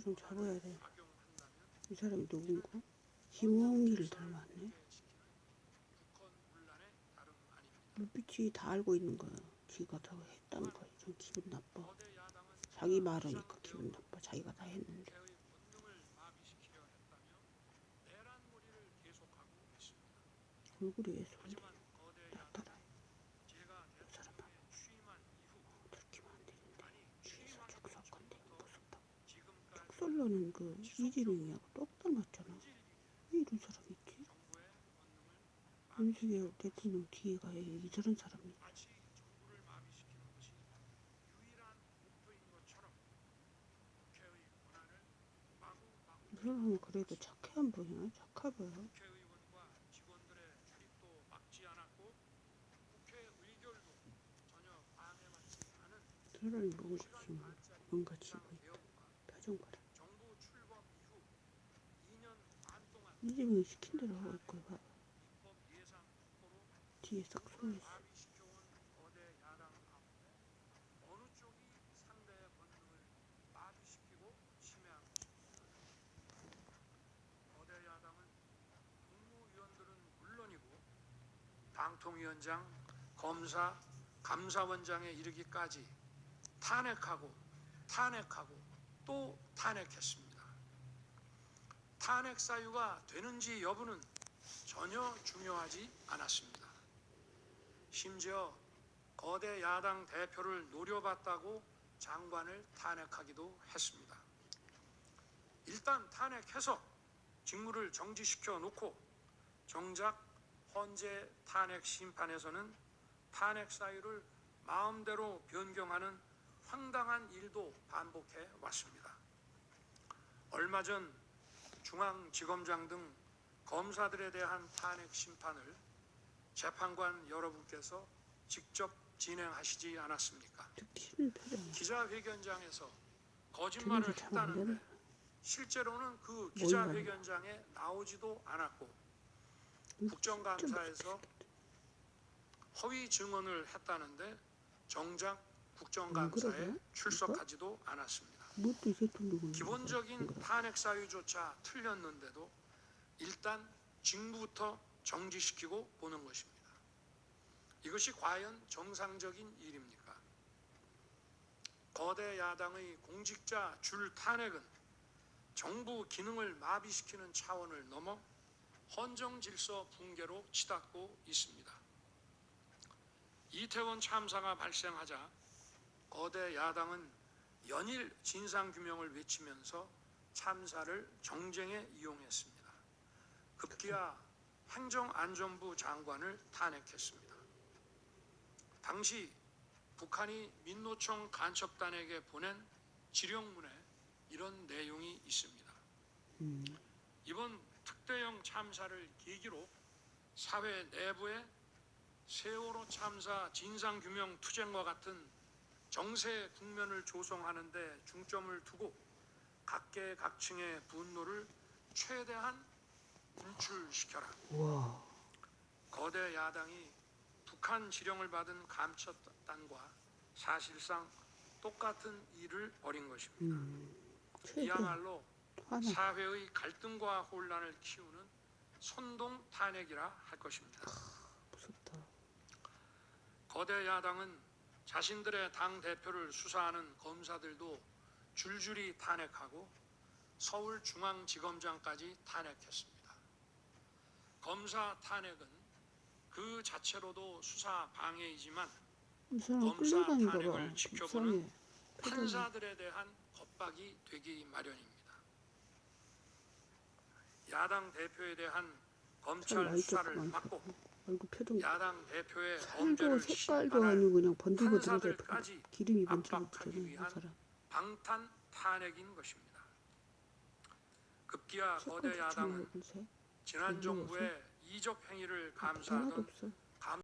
사람 잡아야 돼. 이 사람이 누군가? 김홍희를 닮았네. 눈빛이 다 알고 있는 거야. 지가 다 했다는 거야. 좀 기분 나빠. 자기 말하니까 기분 나빠. 자기가 다 했는데. 얼굴이 왜 손대? 나타나. 이 사람아. 어, 들키면 안 되는데. 뒤에서 적설 건데 무섭다. 적설로는 그 이재명이하고 똑 닮았잖아. 왜 이런 사람이 있지? 윤석열 대통령 뒤에 가야 이 저런 사람이. 이 사람은 그래도 착해 안 보이나? 착해 보여. 사람이 뭔가 지금 뭔가 쥐고 있다. 표정 봐라. 정부 출범 이후 2년 반 동안 이재명이 시킨 대로 하고 있고 봐. 뒤에 싹 숨어있어. 방통위원장, 검사, 감사원장에 이르기까지 탄핵하고 탄핵하고 또 탄핵했습니다. 탄핵 사유가 되는지 여부는 전혀 중요하지 않았습니다. 심지어 거대 야당 대표를 노려봤다고 장관을 탄핵하기도 했습니다. 일단 탄핵해서 직무를 정지시켜 놓고 정작 헌재 탄핵 심판에서는 탄핵 사유를 마음대로 변경하는 황당한 일도 반복해 왔습니다. 얼마 전 중앙지검장 등 검사들에 대한 탄핵 심판을 재판관 여러분께서 직접 진행하시지 않았습니까? 기자회견장에서 거짓말을. 했다는데 실제로는 그 기자회견장에 나오지도 않았고 국정감사에서 허위 증언을 했다는데 정작 국정감사에? 출석하지도 않았습니다. 기본적인 탄핵 사유조차 틀렸는데도 일단 직무부터 정지시키고 보는 것입니다. 이것이 과연 정상적인 일입니까? 거대 야당의 공직자 줄 탄핵은 정부 기능을 마비시키는 차원을 넘어 헌정 질서 붕괴로 치닫고 있습니다. 이태원 참사가 발생하자 거대 야당은 연일 진상 규명을 외치면서 참사를 정쟁에 이용했습니다. 급기야 행정안전부 장관을 탄핵했습니다. 당시 북한이 민노총 간첩단에게 보낸 지령문에 이런 내용이 있습니다. 음, 이번 특대형 참사를 계기로 사회 내부에 세월호 참사 진상규명 투쟁과 같은 정세 국면을 조성하는 데 중점을 두고 각계각층의 분노를 최대한 분출시켜라. 와, 거대 야당이 북한 지령을 받은 감첩단과 사실상 똑같은 일을 벌인 것입니다. 음, 이야말로 하나 사회의 갈등과 혼란을 키우는 선동 탄핵이라 할 것입니다. 무섭다. 거대 야당은 자신들의 당 대표를 수사하는 검사들도 줄줄이 탄핵하고 서울중앙지검장까지 탄핵했습니다. 검사 탄핵은 그 자체로도 수사 방해이지만 검사. 탄핵을 지켜보는. 판사들에 대한 겁박이 되기 마련입니다. 야당 대표에 대한 참 검찰 수사를. 받고 얼굴 표정 야당 대표의 살도 색깔도 아니고 그냥 번들번들해. 판사들까지 기름이 위한 사람. 방탄 탄핵인 것입니다. 급기야 거대 야당은. 지난 정부의 이적 행위를 하나도 감사하던.